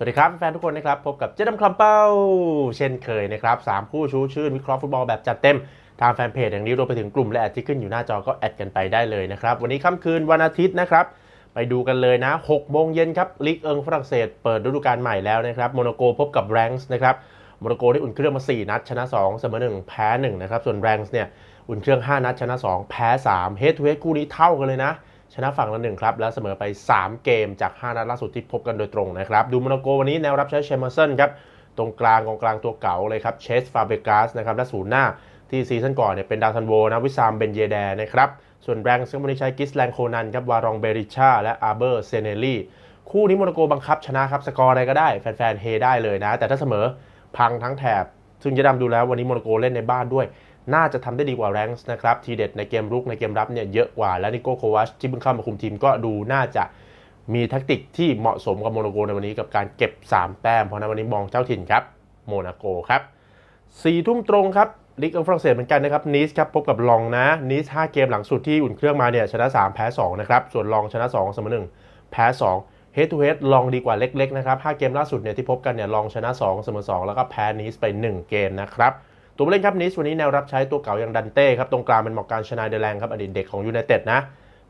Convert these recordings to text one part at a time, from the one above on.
สวัสดีครับแฟนทุกคนนะครับ พบกับเจดำคลัมเป้า เช่นเคยนะครับสามคู่ชูชื่นวิเคราะห์ฟุตบอลแบบจัดเต็ม ทางแฟนเพจอย่างนี้รวมไปถึงกลุ่มและแอดที่ขึ้นอยู่หน้าจอก็แอดกันไปได้เลยนะครับ วันนี้ค่ำคืนวันอาทิตย์นะครับ ไปดูกันเลยนะ6โมงเย็นครับลีกเอิงฝรั่งเศสเปิดฤดูกาลใหม่แล้วนะครับโมโนโกพบกับแรงส์นะครับโมโนโกได้อุ่นเครื่องมา 4 นัด ชนะ 2 เสมอ 1 แพ้ 1 นะครับส่วนแรงส์เนี่ยอุ่นเครื่อง 5 นัดชนะ 2 แพ้3เฮดทูเฮดคู่นี้เท่ากันเลยนะ นะฝั่งละหนึ่งครับ แล้วเสมอไป 3 เกมจาก 5 นัดล่าสุดที่พบกันโดยตรงนะครับ ดูโนโกวันนี้แนวรับใช้เชมเมอร์สันครับ ตรงกลางกองกลางตัวเก่าเลยครับ เชสฟาเบกัสนะครับ และศูนย์หน้าที่ซีซั่นก่อนเนี่ยเป็นดาวซันโวนะ วิซามเบนเยแดนะครับ ส่วนแรงส์ก็วันนี้ใช้กิสแลงโคนันครับ วารองเบริชาและอาร์เบอร์เซเนลลี่คู่นี้โมนโกบังคับชนะครับ สกอร์อะไรก็ได้แฟนๆเฮได้เลยนะ แต่ถ้าเสมอพังทั้งแถบ ซึ่งจะดำดูแล้ววันนี้โมนาโกเล่นในบ้านด้วย น่าจะทำได้ดีกว่าแรงส์นะครับ ทีเด็ดในเกมรุกในเกมรับเนี่ยเยอะกว่า และนิโก้โควัชที่เพิ่งเข้ามาคุมทีมก็ดูน่าจะมีแทคติกที่เหมาะสมกับโมนาโกในวันนี้กับการเก็บ 3 แต้ม เพราะนั้นวันนี้มองเจ้าถิ่นครับโมนาโกครับ4ทุ่มตรงครับลีกอังฝรั่งเศสเหมือนกันนะครับนีสครับพบกับลองนะนีส5เกมหลังสุดที่อุ่นเครื่องมาเนี่ยชนะ 3 แพ้2นะครับส่วนลองชนะ2เสมอ1แพ้ 2 เฮดทูเฮดลองดีกว่าเล็กๆนะครับ 5 เกมล่าสุดเนี่ยที่พบกันเนี่ยลองชนะ 2 เสมอ 2 แล้วก็แพ้นีสไป 1 เกมนะครับ ตัวผู้เล่นครับนิสวันนี้แนวรับใช้ตัวเก่าอย่างดันเต้ครับตรงกลางเป็นหมอกการชนายเดแลงครับอดีตเด็กของยูไนเต็ดนะ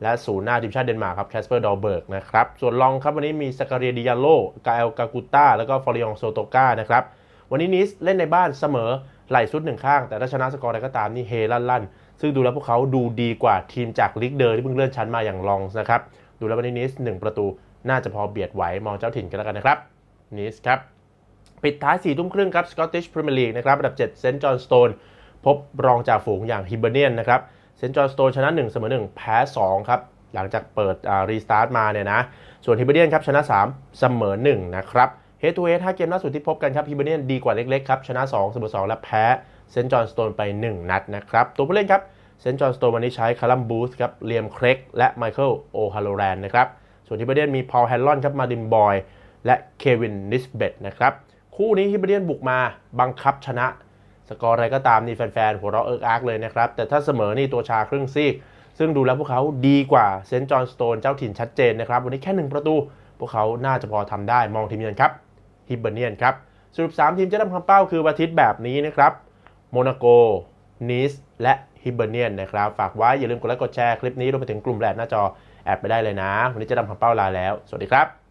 และศูนย์หน้าทีมชาติเดนมาร์กครับแคสเปอร์ดอลเบิร์กนะครับส่วนลองครับวันนี้มีสกาเรียดิยาโลกาเอลกากูต้าแล้วก็ฟอริองโซโตกานะครับวันนี้นิสเล่นในบ้านเสมอไหลสุดหนึ่งข้าง แต่ถ้าชนะสกอร์ใดก็ตามนี่เฮลั่นลั่นๆซึ่งดูแล้วพวกเขาดูดีกว่าทีมจากลีกเดอร์ที่เพิ่งเลื่อนชั้นมาอย่างลองนะครับดูแล้ววันนี้นิสหนึ่งประตู น่าจะพอเบียดไหวมองเจ้าถิ่นกันแล้วกันนะครับนิสครับ ปิดท้าย4ทุ่มครึ่งครับ Scottish Premier League นะครับอันดับ7เซนต์จอห์นสโตนพบรองจ่าฝูงอย่างฮิเบเนียนนะครับเซนต์จอห์นสโตนชนะ1เสมอ1แพ้2ครับหลังจากเปิดรีสตาร์ทมาเนี่ยนะส่วนฮิเบเนียนครับชนะ 3 เสมอ1นะครับเฮดทูเฮด5เกมล่าสุดที่พบกันครับฮิเบเนียนดีกว่าเล็กๆครับชนะ2เสมอ2และแพ้เซนต์จอห์นสโตนไป 1 นัดนะครับตัวผู้เล่นครับเซนต์จอห์นสโตนวันนี้ใช้คาร์ลัมบูธครับเลียมเครกและไมเคิลโอฮาโลแรนนะครับ ส่วนฮิเบเนียนมีพอลแฮนลอนครับมาดินบอย และเควินนิสเบตนะครับ คู่นี้ฮิบเบียนบุกมาบังคับชนะ สกอร์อะไรก็ตามนี่แฟนๆหัวเราะเอิกอาร์กเลยนะครับ แต่ถ้าเสมอนี่ตัวชาครึ่งซีก ซึ่งดูแล้วพวกเขาดีกว่าเซนต์จอห์นสโตนเจ้าถิ่นชัดเจนนะครับ วันนี้แค่หนึ่งประตู พวกเขาน่าจะพอทำได้มองทีมเยือนครับฮิบเบียนครับสรุป3ทีมจะนำคำเป้าคือวันอาทิตย์แบบนี้นะครับโมนาโกนีสและฮิบเบียนนะครับ ฝากไว้อย่าลืมกดไลค์กดแชร์คลิปนี้รวมไปถึงกลุ่มแลดหน้าจอ แอดไปได้เลยนะ วันนี้จะนำคำเป้าลาแล้ว สวัสดีครับ